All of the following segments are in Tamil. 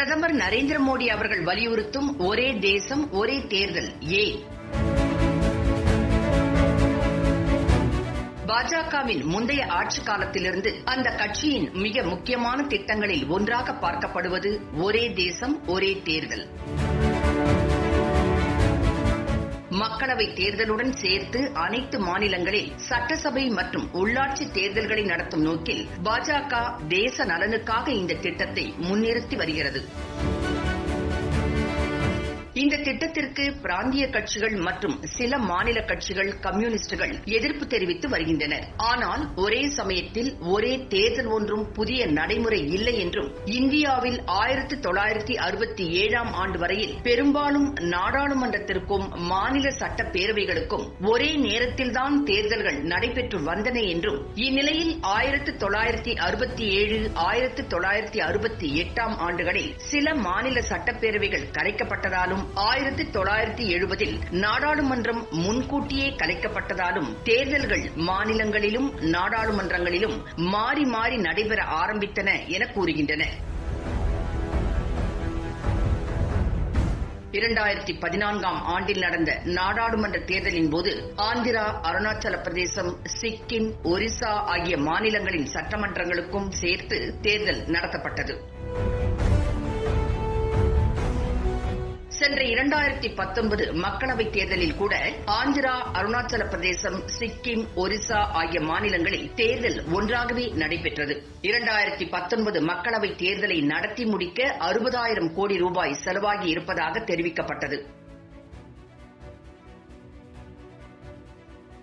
பிரதமர் நரேந்திர மோடி அவர்கள் வலியுறுத்தும் ஒரே தேசம் ஒரே தேர்தல் ஏன் பாஜகவின் முந்தைய ஆட்சி காலத்திலிருந்து அந்த கட்சியின் மிக முக்கியமான திட்டங்களில் ஒன்றாக பார்க்கப்படுவது ஒரே தேசம் ஒரே தேர்தல். மக்களவை தேர்தலுடன் சேர்த்து அனைத்து மாநிலங்களில் சட்டசபை மற்றும் உள்ளாட்சி தேர்தல்களை நடத்தும் நோக்கில் பாஜக தேச நலனுக்காக இந்த திட்டத்தை முன்னிறுத்தி வருகிறது. இந்த திட்டத்திற்கு பிராந்திய கட்சிகள் மற்றும் சில மாநில கட்சிகள் கம்யூனிஸ்டுகள் எதிர்ப்பு தெரிவித்து வருகின்றனர். ஆனால் ஒரே சமயத்தில் ஒரே தேர்தல் ஒன்றும் புதிய நடைமுறை இல்லை என்றும் இந்தியாவில் ஆயிரத்தி தொள்ளாயிரத்தி அறுபத்தி ஏழாம் ஆண்டு வரையில் பெரும்பாலும் நாடாளுமன்றத்திற்கும் மாநில சட்டப்பேரவைகளுக்கும் ஒரே நேரத்தில்தான் தேர்தல்கள் நடைபெற்று வந்தன என்றும் இந்நிலையில் ஆயிரத்தி தொள்ளாயிரத்தி அறுபத்தி ஏழு ஆயிரத்தி தொள்ளாயிரத்தி அறுபத்தி எட்டாம் ஆண்டுகளில் சில மாநில சட்டப்பேரவைகள் கலைக்கப்பட்டதாலும் ஆயிரத்தி தொள்ளாயிரத்தி எழுபதில் நாடாளுமன்றம் முன்கூட்டியே கலைக்கப்பட்டதாலும் தேர்தல்கள் மாநிலங்களிலும் நாடாளுமன்றங்களிலும் மாறி மாறி நடைபெற ஆரம்பித்தன என கூறுகின்றன. இரண்டாயிரத்தி பதினான்காம் ஆண்டில் நடந்த நாடாளுமன்ற தேர்தலின் போது ஆந்திரா அருணாச்சல பிரதேசம் சிக்கிம் ஒரிசா ஆகிய மாநிலங்களின் சட்டமன்றங்களுக்கும் சேர்த்து தேர்தல் நடத்தப்பட்டது. சென்ற இரண்டாயிரத்தி பத்தொன்பது மக்களவைத் தேர்தலில் கூட ஆந்திரா அருணாச்சல பிரதேசம் சிக்கிம் ஒரிசா ஆகிய மாநிலங்களில் தேர்தல் ஒன்றாகவே நடைபெற்றது. இரண்டாயிரத்தி பத்தொன்பது மக்களவைத் தேர்தலை நடத்தி முடிக்க அறுபதாயிரம் கோடி ரூபாய் செலவாகி இருப்பதாக தெரிவிக்கப்பட்டது.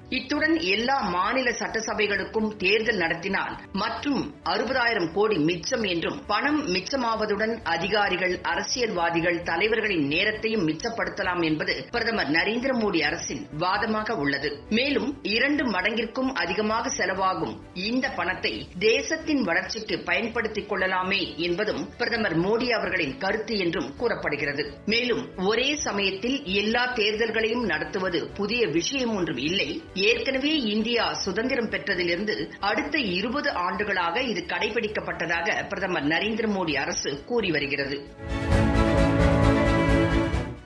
இத்துடன் எல்லா மாநில சட்டசபைகளுக்கும் தேர்தல் நடத்தினால் மற்றும் அறுபதாயிரம் கோடி மிச்சம் என்றும் பணம் மிச்சமாவதுடன் அதிகாரிகள் அரசியல்வாதிகள் தலைவர்களின் நேரத்தையும் மிச்சப்படுத்தலாம் என்பது பிரதமர் நரேந்திர மோடி அரசின் வாதமாக உள்ளது. மேலும் இரண்டு மடங்கிற்கும் அதிகமாக செலவாகும் இந்த பணத்தை தேசத்தின் வளர்ச்சிக்கு பயன்படுத்திக் கொள்ளலாமே என்பதும் பிரதமர் மோடி அவர்களின் கருத்து என்றும் கூறப்படுகிறது. மேலும் ஒரே சமயத்தில் எல்லா தேர்தல்களையும் நடத்துவது புதிய விஷயம் ஒன்றும் இல்லை. ஏற்கனவே இந்தியா சுதந்திரம் பெற்றதிலிருந்து அடுத்த இருபது ஆண்டுகளாக இது கடைபிடிக்கப்பட்டதாக பிரதமர் நரேந்திர மோடி அரசு கூறி வருகிறது.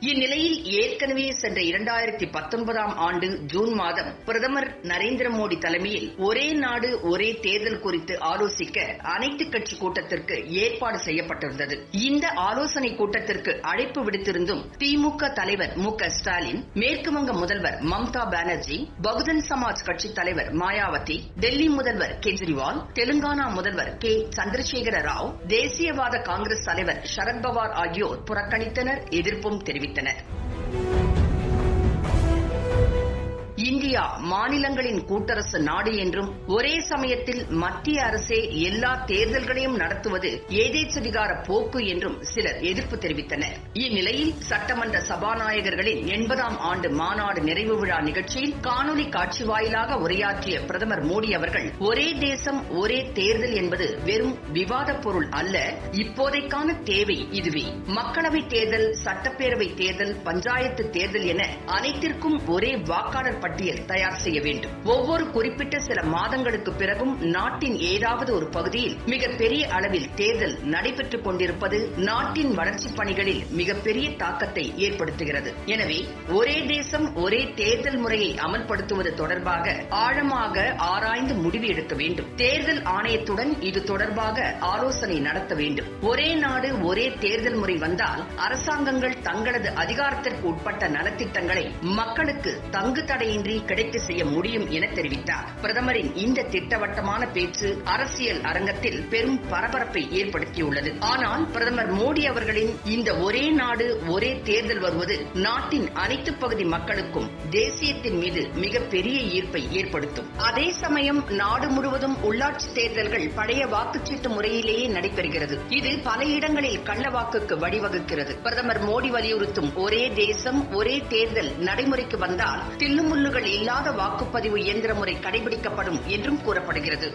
இந்நிலையில் ஏற்கனவே சென்ற இரண்டாயிரத்தி பத்தொன்பதாம் ஆண்டு ஜூன் மாதம் பிரதமர் நரேந்திர மோடி தலைமையில் ஒரே நாடு ஒரே தேர்தல் குறித்து ஆலோசிக்க அனைத்து கட்சி கூட்டத்திற்கு ஏற்பாடு செய்யப்பட்டிருந்தது. இந்த ஆலோசனை கூட்டத்திற்கு அழைப்பு விடுத்திருந்தும் திமுக தலைவர் மு க ஸ்டாலின் மேற்குவங்க முதல்வர் மம்தா பானர்ஜி பகுஜன் சமாஜ் கட்சி தலைவர் மாயாவதி டெல்லி முதல்வர் கெஜ்ரிவால் தெலுங்கானா முதல்வர் கே. சந்திரசேகர ராவ் தேசியவாத காங்கிரஸ் தலைவர் சரத்பவார் ஆகியோர் புறக்கணித்தனர். எதிர்ப்பும் தெரிவித்தனர். தெரிவித்தனர். இந்தியா மாநிலங்களின் கூட்டரசு நாடு என்றும் ஒரே சமயத்தில் மத்திய அரசே எல்லா தேர்தல்களையும் நடத்துவது ஏதேச்சதிகார போக்கு என்றும் சிலர் எதிர்ப்பு தெரிவித்தனர். இந்நிலையில் சட்டமன்ற சபாநாயகர்களின் எண்பதாம் ஆண்டு மாநாடு நிறைவு விழா நிகழ்ச்சியில் காணொலி காட்சி வாயிலாக உரையாற்றிய பிரதமர் மோடி அவர்கள் ஒரே தேசம் ஒரே தேர்தல் என்பது வெறும் விவாத பொருள் அல்ல இப்போதைக்கான தேவை இதுவே. மக்களவை தேர்தல் சட்டப்பேரவை தேர்தல் பஞ்சாயத்து தேர்தல் என அனைத்திற்கும் ஒரே வாக்காளர் பட்டியல் தயார் செய்ய வேண்டும். ஒவ்வொரு குறிப்பிட்ட சில மாதங்களுக்கு பிறகும் நாட்டின் ஏதாவது ஒரு பகுதியில் மிகப்பெரிய அளவில் தேர்தல் நடைபெற்றுக் கொண்டிருப்பது நாட்டின் வளர்ச்சிப் பணிகளில் மிகப்பெரிய தாக்கத்தை ஏற்படுத்துகிறது. எனவே ஒரே தேசம் ஒரே தேர்தல் முறையை அமல்படுத்துவது தொடர்பாக ஆழமாக ஆராய்ந்து முடிவு எடுக்க வேண்டும். தேர்தல் ஆணையத்துடன் இது தொடர்பாக ஆலோசனை நடத்த வேண்டும். ஒரே நாடு ஒரே தேர்தல் முறை வந்தால் அரசாங்கங்கள் தங்களது அதிகாரத்திற்கு உட்பட்ட நலத்திட்டங்களை மக்களுக்கு தங்கு தடையின்றி கிடைக்க செய்ய முடியும் என தெரிவித்தார். பிரதமரின் இந்த திட்டவட்டமான பேச்சு அரசியல் அரங்கத்தில் பெரும் பரபரப்பை ஏற்படுத்தியுள்ளது. ஆனால் பிரதமர் மோடி அவர்களின் இந்த ஒரே நாடு ஒரே தேர்தல் வருவது நாட்டின் அனைத்து பகுதி மக்களுக்கும் தேசியத்தின் மீது மிகப்பெரிய ஈர்ப்பை ஏற்படுத்தும். அதே சமயம் நாடு முழுவதும் உள்ளாட்சி தேர்தல்கள் பழைய வாக்குச்சீட்டு முறையிலேயே நடைபெறுகிறது. இது பல இடங்களில் கள்ள வாக்குக்கு வழிவகுக்கிறது. பிரதமர் மோடி வலியுறுத்தும் ஒரே தேசம் ஒரே தேர்தல் நடைமுறைக்கு வந்தால் தில்லுமுல்லுகள் இல்லாத வாக்குப்பதிவு இயந்திர முறை கடைபிடிக்கப்படும் என்றும் கூறப்படுகிறது.